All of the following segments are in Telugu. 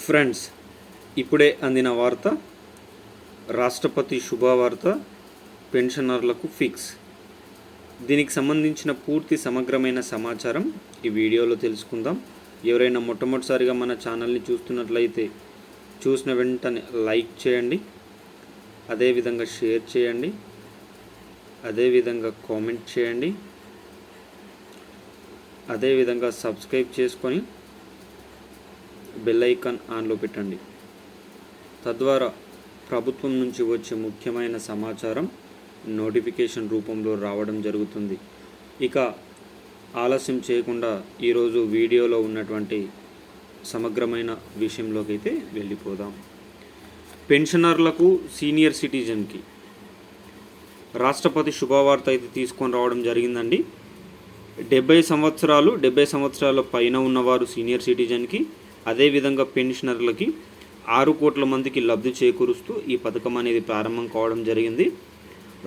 ఫ్రెండ్స్ ఇప్పుడే అందిన వార్త రాష్ట్రపతి శుభవార్త పెన్షనర్లకు ఫిక్స్. దీనికి సంబంధించిన పూర్తి సమగ్రమైన సమాచారం ఈ వీడియోలో తెలుసుకుందాం. ఎవరైనా మొట్టమొదటిసారిగా మన ఛానల్ని చూస్తున్నట్లయితే చూసిన వెంటనే లైక్ చేయండి అదేవిధంగా షేర్ చేయండి అదేవిధంగా కామెంట్ చేయండి అదేవిధంగా సబ్స్క్రైబ్ చేసుకొని బెల్ ఐకాన్ ఆన్లో పెట్టండి. తద్వారా ప్రభుత్వం నుంచి వచ్చే ముఖ్యమైన సమాచారం నోటిఫికేషన్ రూపంలో రావడం జరుగుతుంది. ఇక ఆలస్యం చేయకుండా ఈరోజు వీడియోలో ఉన్నటువంటి సమగ్రమైన విషయంలోకి అయితే వెళ్ళిపోదాం. పెన్షనర్లకు సీనియర్ సిటిజన్కి రాష్ట్రపతి శుభవార్త అయితే తీసుకొని రావడం జరిగిందండి. డెబ్బై సంవత్సరాలు డెబ్బై సంవత్సరాల పైన ఉన్నవారు సీనియర్ సిటిజన్కి అదేవిధంగా పెన్షనర్లకి ఆరు కోట్ల మందికి లబ్ధి చేకూరుస్తూ ఈ పథకం అనేది ప్రారంభం కావడం జరిగింది.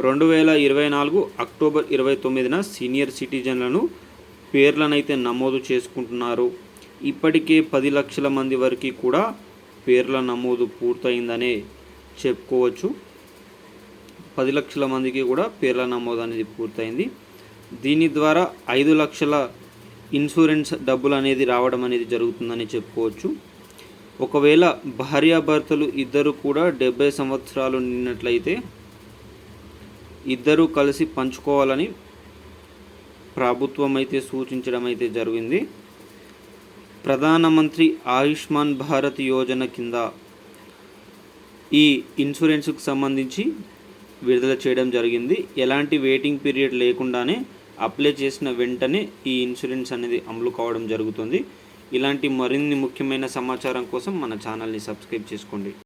రెండు వేల ఇరవై నాలుగు అక్టోబర్ ఇరవై తొమ్మిదిన సీనియర్ సిటిజన్లను పేర్లనైతే నమోదు చేసుకుంటున్నారు. ఇప్పటికే పది లక్షల మంది వరకు కూడా పేర్ల నమోదు పూర్తయిందనే చెప్పుకోవచ్చు. పది లక్షల మందికి కూడా పేర్ల నమోదు అనేది పూర్తయింది. దీని ద్వారా ఐదు లక్షల ఇన్సూరెన్స్ డబ్బులు అనేది రావడం అనేది జరుగుతుందని చెప్పుకోవచ్చు. ఒకవేళ భార్యాభర్తలు ఇద్దరు కూడా డెబ్బై సంవత్సరాలు నిన్నట్లయితే ఇద్దరూ కలిసి పంచుకోవాలని ప్రభుత్వం అయితే సూచించడం అయితే జరిగింది. ప్రధానమంత్రి ఆయుష్మాన్ భారత్ యోజన కింద ఈ ఇన్సూరెన్స్కి సంబంధించి విడుదల చేయడం జరిగింది. ఎలాంటి వెయిటింగ్ పీరియడ్ లేకుండానే అప్లై చేసిన వెంటనే ఈ ఇన్సూరెన్స్ అనేది అమలు కావడం జరుగుతుంది. ఇలాంటి మరిన్ని ముఖ్యమైన సమాచారం కోసం మన ఛానల్ని సబ్స్క్రైబ్ చేసుకోండి.